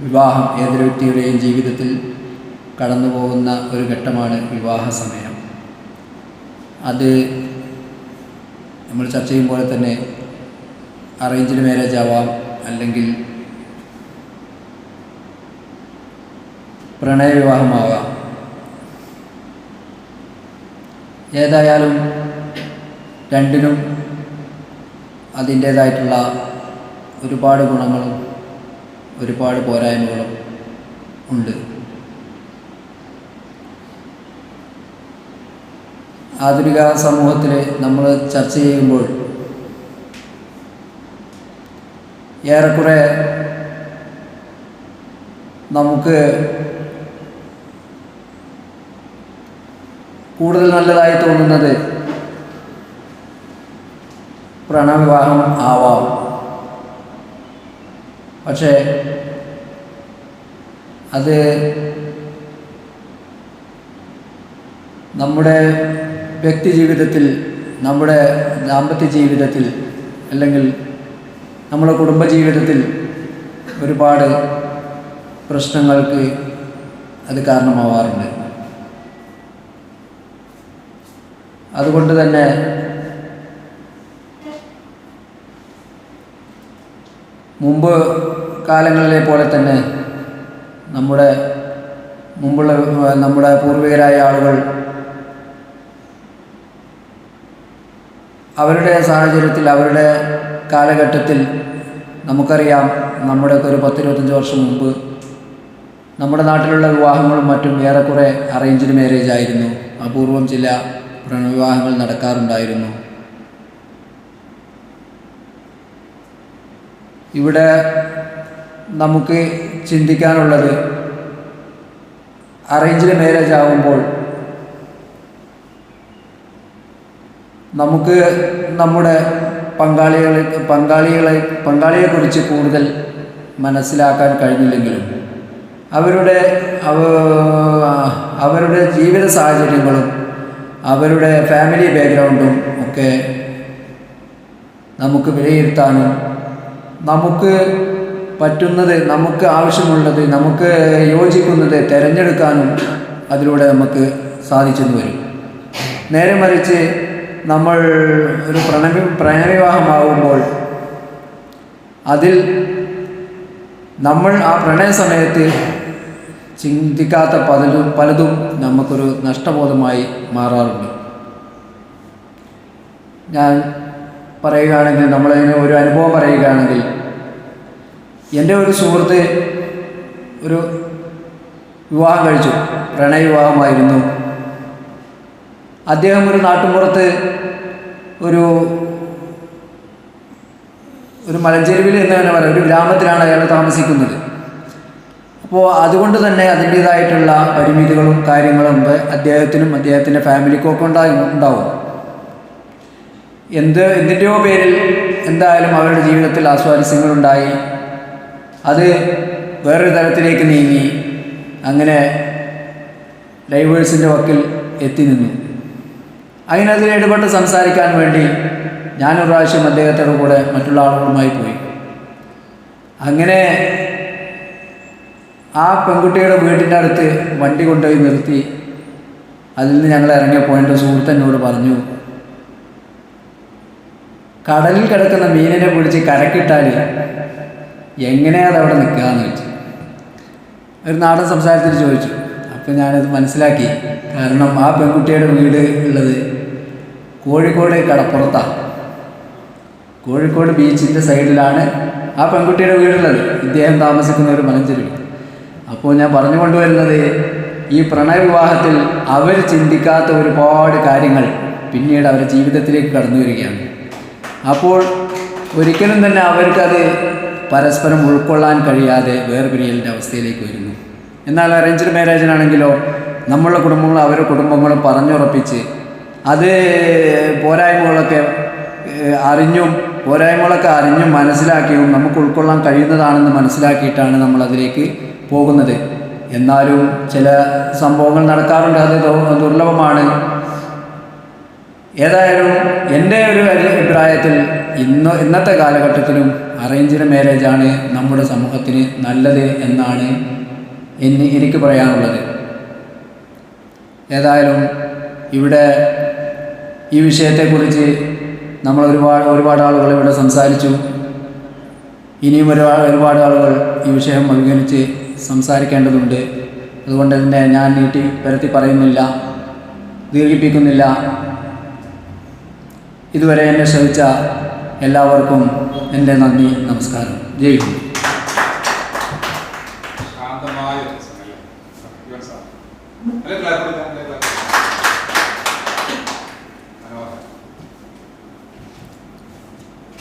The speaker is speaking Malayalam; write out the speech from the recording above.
വിവാഹം ഏതൊരു വ്യക്തിയുടെയും ജീവിതത്തിൽ കടന്നു പോകുന്ന ഒരു ഘട്ടമാണ് വിവാഹ സമയം അത് നമ്മൾ ചർച്ച ചെയ്യും പോലെ തന്നെ അറേഞ്ച്ഡ് മാരേജ് ആവാം അല്ലെങ്കിൽ പ്രണയവിവാഹമാവാം. ഏതായാലും രണ്ടിനും അതിന്റേതായിട്ടുള്ള ഒരുപാട് ഗുണങ്ങളും ഒരുപാട് പോരായ്മകളും ഉണ്ട്. ആധുനിക സമൂഹത്തിൽ നമ്മൾ ചർച്ച ചെയ്യുമ്പോൾ ഏറെക്കുറെ നമുക്ക് കൂടുതൽ നല്ലതായി തോന്നുന്നത് പ്രണവിവാഹം ആവാം. പക്ഷേ അത് നമ്മുടെ വ്യക്തി ജീവിതത്തിൽ നമ്മുടെ ദാമ്പത്യ ജീവിതത്തിൽ അല്ലെങ്കിൽ നമ്മുടെ കുടുംബ ജീവിതത്തിൽ ഒരുപാട് പ്രശ്നങ്ങൾക്ക് അത് കാരണമാവാറുണ്ട്. അതുകൊണ്ട് തന്നെ മുമ്പ് കാലങ്ങളിലെ പോലെ തന്നെ നമ്മുടെ മുമ്പുള്ള നമ്മുടെ പൂർവികരായ ആളുകൾ അവരുടെ സാഹചര്യത്തിൽ അവരുടെ കാലഘട്ടത്തിൽ നമുക്കറിയാം നമ്മുടെയൊക്കെ ഒരു പത്തിരുപത്തഞ്ച് വർഷം മുമ്പ് നമ്മുടെ നാട്ടിലുള്ള വിവാഹങ്ങളും മറ്റും ഏറെക്കുറെ അറേഞ്ച്ഡ് മാരേജ് ആയിരുന്നു. അപൂർവം ചില പ്രണവിവാഹങ്ങൾ നടക്കാറുണ്ടായിരുന്നു. ഇവിടെ നമുക്ക് ചിന്തിക്കാനുള്ളത് അറേഞ്ച്ഡ് മാരേജ് ആകുമ്പോൾ നമുക്ക് നമ്മുടെ പങ്കാളികളെ പങ്കാളികളെ പങ്കാളിയെക്കുറിച്ച് കൂടുതൽ മനസ്സിലാക്കാൻ കഴിഞ്ഞില്ലെങ്കിലും അവരുടെ അവ- അവരുടെ ജീവിത സാഹചര്യങ്ങളും അവരുടെ ഫാമിലി ബാക്ക്ഗ്രൗണ്ടും ഒക്കെ നമുക്ക് വിലയിരുത്താനും നമുക്ക് പറ്റുന്നത് നമുക്ക് ആവശ്യമുള്ളത് നമുക്ക് യോജിക്കുന്നത് തിരഞ്ഞെടുക്കാനും അതിലൂടെ നമുക്ക് സാധിച്ചെന്ന് വരും. നേരെ മറിച്ച് നമ്മൾ ഒരു പ്രണവി പ്രണയവിവാഹമാകുമ്പോൾ അതിൽ നമ്മൾ ആ പ്രണയ സമയത്ത് ചിന്തിക്കാത്ത പലതും പലതും നമുക്കൊരു നഷ്ടബോധമായി മാറാറുണ്ട്. ഞാൻ പറയുകയാണെങ്കിൽ നമ്മളതിന് ഒരു അനുഭവം പറയുകയാണെങ്കിൽ എന്റെ ഒരു സുഹൃത്ത് ഒരു വിവാഹം കഴിച്ചു. പ്രണയവിവാഹമായിരുന്നു അദ്ദേഹം ഒരു നാട്ടുമ്പുറത്ത് ഒരു ഒരു മലഞ്ചെരുവിൽ എന്ന് തന്നെ പറയാം. ഒരു ഗ്രാമത്തിലാണ് അയാൾ താമസിക്കുന്നത്. അപ്പോൾ അതുകൊണ്ട് തന്നെ അതിന്റേതായിട്ടുള്ള പരിമിതികളും കാര്യങ്ങളും അദ്ദേഹത്തിനും അദ്ദേഹത്തിന്റെ ഫാമിലിക്കും ഒക്കെ ഉണ്ടായി ഉണ്ടാവും. എന്ത് എന്തിന്റെയോ പേരിൽ എന്തായാലും അവരുടെ ജീവിതത്തിൽ ആസ്വാരസ്യങ്ങളുണ്ടായി അത് വേറൊരു തരത്തിലേക്ക് നീങ്ങി അങ്ങനെ ഡൈവേഴ്സിന്റെ വക്കിൽ എത്തി നിന്നു. അതിനതിൽ ഇടപെട്ട് സംസാരിക്കാൻ വേണ്ടി ഞാനൊരു പ്രാവശ്യം അദ്ദേഹത്തോട് കൂടെ മറ്റുള്ള ആളുകളുമായി പോയി. അങ്ങനെ ആ പെൺകുട്ടിയുടെ വീടിന്റെ അടുത്ത് വണ്ടി കൊണ്ടുപോയി നിർത്തി. അതിൽ നിന്ന് ഞങ്ങൾ ഇറങ്ങിയപ്പോൾ എന്റെ സുഹൃത്ത് എന്നോട് പറഞ്ഞു കടലിൽ കിടക്കുന്ന മീനിനെ പിടിച്ച് കരക്കിട്ടാൽ എങ്ങനെയാണ് അവിടെ നിൽക്കുക എന്ന് ചോദിച്ചു. ഒരു നാടൻ സംസാരത്തിൽ ചോദിച്ചു. അപ്പം ഞാനത് മനസ്സിലാക്കി. കാരണം ആ പെൺകുട്ടിയുടെ വീട് ഉള്ളത് കോഴിക്കോട് കടപ്പുറത്താണ്. കോഴിക്കോട് ബീച്ചിന്റെ സൈഡിലാണ് ആ പെൺകുട്ടിയുടെ വീടുള്ളത് ഇദ്ദേഹം താമസിക്കുന്ന ഒരു മലഞ്ചെരുവ്. അപ്പോൾ ഞാൻ പറഞ്ഞു കൊണ്ടുവരുന്നത് ഈ പ്രണയവിവാഹത്തിൽ അവർ ചിന്തിക്കാത്ത ഒരുപാട് കാര്യങ്ങൾ പിന്നീട് അവരുടെ ജീവിതത്തിലേക്ക് കടന്നു വരികയാണ്. അപ്പോൾ ഒരിക്കലും തന്നെ അവർക്കത് പരസ്പരം ഉൾക്കൊള്ളാൻ കഴിയാതെ വേർപിരിയലിന്റെ അവസ്ഥയിലേക്ക് വരുന്നു. എന്നാൽ അറേഞ്ച്ഡ് മാരേജിനാണെങ്കിലോ നമ്മളുടെ കുടുംബങ്ങളും അവരുടെ കുടുംബങ്ങളും പറഞ്ഞുറപ്പിച്ച് അത് പോരായ്മകളൊക്കെ അറിഞ്ഞും പോരായ്മകളൊക്കെ അറിഞ്ഞും മനസ്സിലാക്കിയും നമുക്ക് ഉൾക്കൊള്ളാൻ കഴിയുന്നതാണെന്ന് മനസ്സിലാക്കിയിട്ടാണ് നമ്മൾ അതിലേക്ക് പോകുന്നത്. എന്നാലും ചില സംഭവങ്ങൾ നടക്കാറുണ്ട്. അത് ദുർലഭമാണ്. ഏതായാലും എന്റെ ഒരു അഭിപ്രായത്തിൽ ഇന്ന് ഇന്നത്തെ കാലഘട്ടത്തിലും അറേഞ്ച്ഡ് മാരേജാണ് നമ്മുടെ സമൂഹത്തിന് നല്ലത് എന്നാണ് എന്ന് എനിക്ക് പറയാനുള്ളത്. ഏതായാലും ഇവിടെ ഈ വിഷയത്തെക്കുറിച്ച് നമ്മൾ ഒരുപാട് ഒരുപാട് ആളുകൾ ഇവിടെ സംസാരിച്ചു. ഇനിയും ഒരുപാട് ഒരുപാട് ആളുകൾ ഈ വിഷയം അഭിഗമിച്ച് സംസാരിക്കേണ്ടതുണ്ട്. അതുകൊണ്ട് തന്നെ ഞാൻ നീട്ടി പരത്തി പറയുന്നില്ല ദീർഘിപ്പിക്കുന്നില്ല. ഇതുവരെ എന്നെ ശ്രമിച്ച എല്ലാവർക്കും എന്റെ നന്ദി നമസ്കാരം. ജയ് ഹിന്ദ്. ശാന്തമായ